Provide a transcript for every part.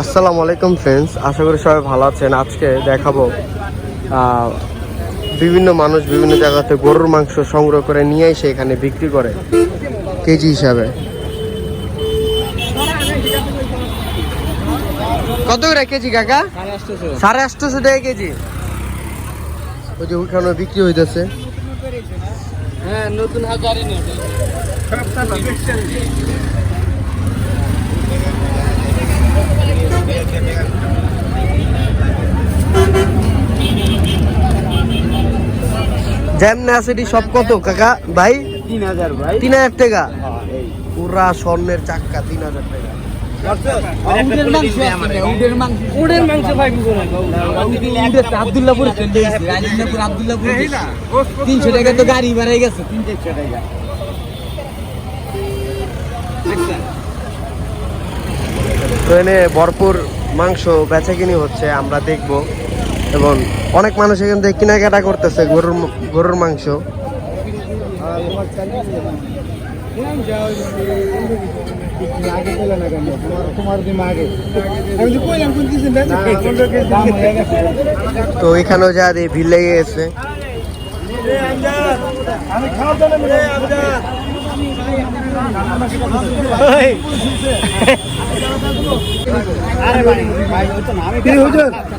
আসসালামু আলাইকুম ফ্রেন্ডস আশা করি সবাই ভালো আছেন। আজকে দেখাবো বিভিন্ন মানুষ বিভিন্ন জায়গাতে গরুর মাংস সংগ্রহ করে নিয়ে এসে এখানে বিক্রি করে কেজি হিসাবে। কত করে কেজি কাকা? সাড়ে আটশোশো টাকা। কেজি। ওই যে ওইখানে বিক্রি হইতেছে। হ্যাঁ নতুন আছে এটি সব কত কাকা? ভাই? তিন হাজার ভাই। তিন হাজার টাকা? পুরা স্বর্ণের চাক্কা তিন হাজার টাকা। উডের মাংস চলে গেছে তিনশো টাকা তো গাড়ি বাড়াই গেছে। তিন চারশো টাকা। ট্রেনে ভরপুর মাংস বেচা কিনি হচ্ছে আমরা দেখব। এবং অনেক মানুষ এখান থেকে কেনাকাটা করতেছে গরুর গরুর মাংস। তো এখানেও যা দিয়ে ভিড় লেগে গেছে।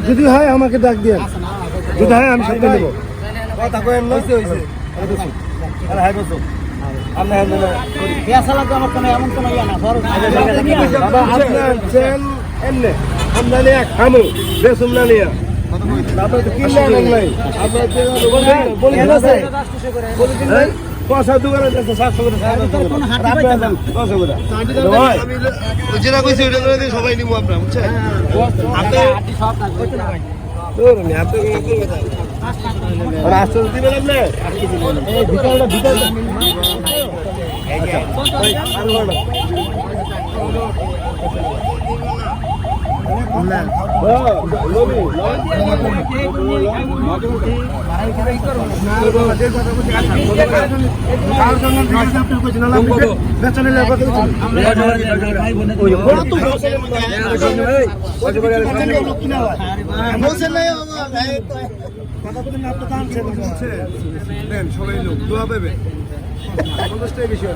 যদি হয় আমাকে ডাক দিয়ে যদি হয় আমি সাথে নেব। আমদানি এক খামু বেসুম না নিয়া তারপরে তো কিনলে আনেন নাই আপনার যে বলি দিন আছে বলি দিন নাই পয়সা দোকানে আছে সাতশো করে। সাতশো করে আপনি আছেন ছশো করে ভাই যেটা কইছি ওইটা করে দিন সবাই নিবো আমরা বুঝছেন আসল দিবেন আচ্ছা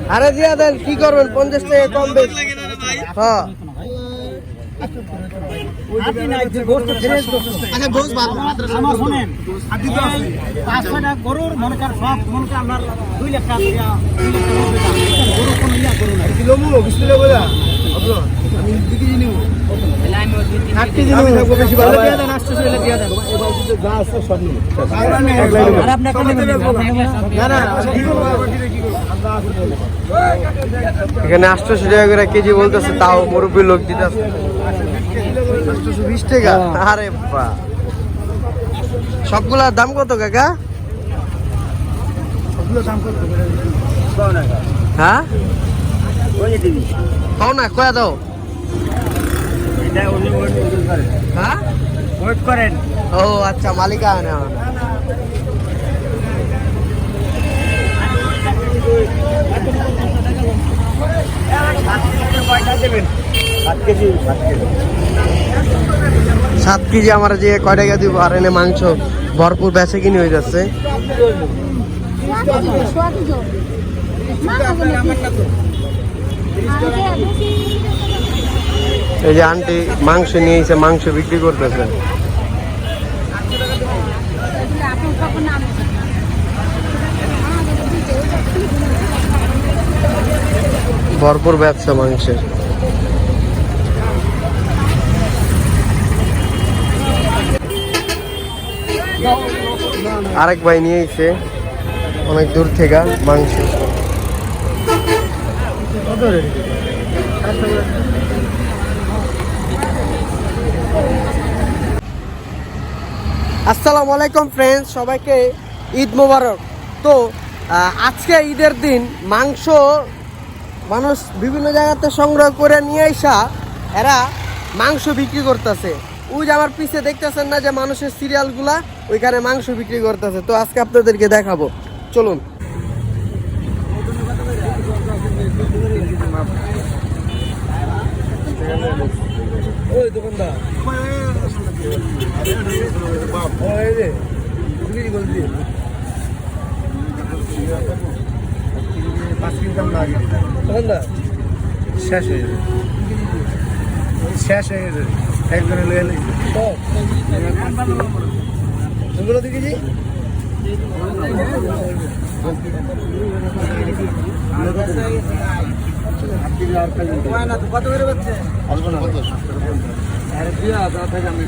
আরে দিয়া দেন কি করবেন? পঞ্চাশ টাকা কম বেশি। হ্যাঁ। আমার শোনেন পাঁচশো টাকা গরুর মনে কর সব মনে কর আপনার দুই লাখ টাকা দুই লাখ টাকা এখানে গরু কোনো ইয়া কিলো আমি নিব আটশোশো টাকা করে কেজি বলতেছে তাও মুরব্বী লোক দিতেছে। আটশোশো বিশ টাকা? আরে বা সবগুলার দাম কত কাকা? হ্যাঁ? কও না কয়া দাও। হ্যাঁ? ওয়েট করেন। ও আচ্ছা মালিকা না কেজি আমার যে কয় টাকা দিব আর এনে মাংস ভরপুর বেচে কিনে হয়ে যাচ্ছে। এই যে আন্টি মাংস নিয়ে এসে মাংস বিক্রি করতেছে। ভরপুর ব্যবসা মাংসের। আরেক ভাই নিয়ে এসে অনেক দূর থেকে মাংস। আসসালামু আলাইকুম ফ্রেন্ডস সবাইকে ঈদ মোবারক। তো আজকে ঈদের দিন মাংস মানুষ বিভিন্ন জায়গাতে সংগ্রহ করে নিয়ে আসা এরা মাংস বিক্রি করতেছে। ওই যে আমার পিছে দেখতেছেন না যে মানুষের সিরিয়ালগুলা, ওইখানে মাংস বিক্রি করতেছে। তো আজকে আপনাদেরকে দেখাবো। চলুন। ওই দোকানদার। শেষ হয়ে যাবে শেষ হয়ে গেছে। একজনে লয়ে সব এগুলো দেখেছি কত করে হচ্ছে আর না। আরে দিয়া দাও আমি